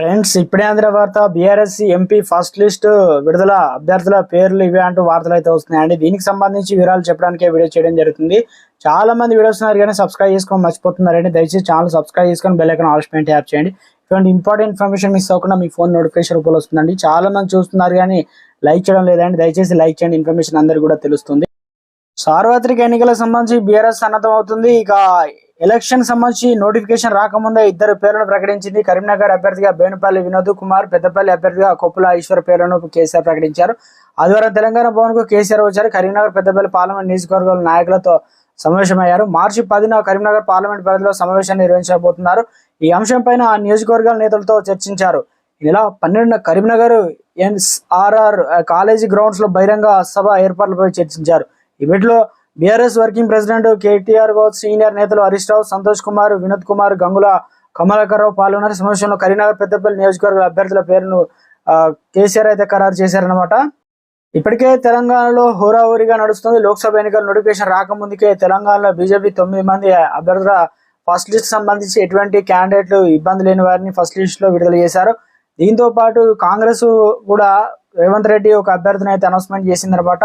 Friends ఇప్పుడే అందిన వార్త బీఆర్ఎస్ ఎంపీ ఫస్ట్ లిస్ట్ విడుదల. అభ్యర్థుల పేర్లు ఇవే అంటూ వార్తలు అయితే వస్తున్నాయండి. దీనికి సంబంధించి వివరాలు చెప్పడానికే వీడియో చేయడం జరుగుతుంది. చాలా మంది వీడియోస్ ఉన్నారు కానీ సబ్స్క్రైబ్ చేసుకొని మర్చిపోతున్నారండి. దయచేసి ఛానల్ సబ్స్క్రైబ్ చేసుకొని bell icon icon all spent app చేయండి. ఇటువంటి ఇంపార్టెంట్ ఇన్ఫర్మేషన్ మిస్ అవ్వకుండా మీ ఫోన్ నోటిఫికేషన్ రూపంలో వస్తుందండి. చాలా మంది చూస్తున్నారు కానీ లైక్ చేయడం లేదండి. దయచేసి లైక్ చేయండి. ఇన్ఫర్మేషన్ అందరికీ కూడా తెలుస్తుంది. సార్వత్రిక ఎన్నికలకు సంబంధించి బీఆర్ఎస్ సన్నద్ధం అవుతుంది ఇక ఎలక్షన్ సంబంధించి నోటిఫికేషన్ రాకముందే ఇద్దరు పేర్లను ప్రకటించింది. కరీంనగర్ అభ్యర్థిగా బేనుపల్లి వినోద్ కుమార్ పెద్దపల్లి అభ్యర్థిగా కొప్పుల ఈశ్వర్ పేర్లను కేసీఆర్ ప్రకటించారు. ఆదివారం తెలంగాణ భవన్కు కేసీఆర్ వచ్చారు. కరీంనగర్ పెద్దపల్లి పార్లమెంట్ నియోజకవర్గాల నాయకులతో సమావేశమయ్యారు. మార్చి పదిన కరీంనగర్ పార్లమెంట్ పరిధిలో సమావేశాన్ని నిర్వహించబోతున్నారు. ఈ అంశంపైన ఆ నియోజకవర్గాల నేతలతో చర్చించారు. ఇలా పన్నెండున కరీంనగర్ ఎన్ఆర్ఆర్ కాలేజీ గ్రౌండ్స్లో బహిరంగ సభ ఏర్పాట్లపై చర్చించారు. ఈ వీటిలో BRS working president KTR Goud senior నేతలు హరీష్ రావు సంతోష్ కుమార్ వినోద్ కుమార్ గంగుల కమలాకర్ రావు పాల్గొన్నారు సమావేశంలో కరీంనగర్ పెద్దపల్లి నియోజకవర్గ అభ్యర్థుల పేరును కేసీఆర్ అయితే ఖరారు చేశారనమాట ఇప్పటికే తెలంగాణలో హోరాహోరీగా నడుస్తుంది. లోక్సభ ఎన్నికల నోటిఫికేషన్ రాకముందుకే తెలంగాణలో బీజేపీ తొమ్మిది మంది అభ్యర్థుల ఫస్ట్ లిస్ట్ సంబంధించి ఎటువంటి క్యాండిడేట్లు ఇబ్బంది లేని వారిని ఫస్ట్ లిస్ట్లో విడుదల చేశారు. దీంతో పాటు కాంగ్రెస్ కూడా రేవంత్ రెడ్డి ఒక అభ్యర్థిని అయితే అనౌన్స్మెంట్ చేసిందనమాట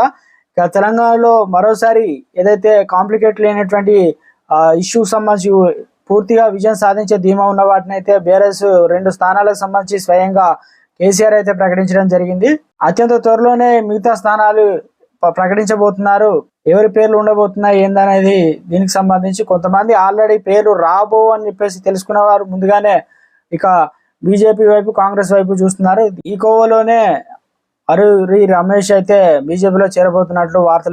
తెలంగాణలో మరోసారి ఏదైతే కాంప్లికేట్ లేనటువంటి ఇష్యూ సంబంధించి పూర్తిగా విజయం సాధించే ధీమా ఉన్న వాటిని అయితే బీఆర్ఎస్ రెండు స్థానాలకు సంబంధించి స్వయంగా కేసీఆర్ అయితే ప్రకటించడం జరిగింది. అత్యంత త్వరలోనే మిగతా స్థానాలు ప్రకటించబోతున్నారు. ఎవరి పేర్లు ఉండబోతున్నాయి ఏందనేది దీనికి సంబంధించి కొంతమంది ఆల్రెడీ పేర్లు రాబో అని చెప్పేసి తెలుసుకున్న వారు ముందుగానే ఇక బీజేపీ వైపు కాంగ్రెస్ వైపు చూస్తున్నారు. ఈ కోవలోనే అరు రమేష్ అయితే బీజేపీలో చేరబోతున్నట్లు వార్తలు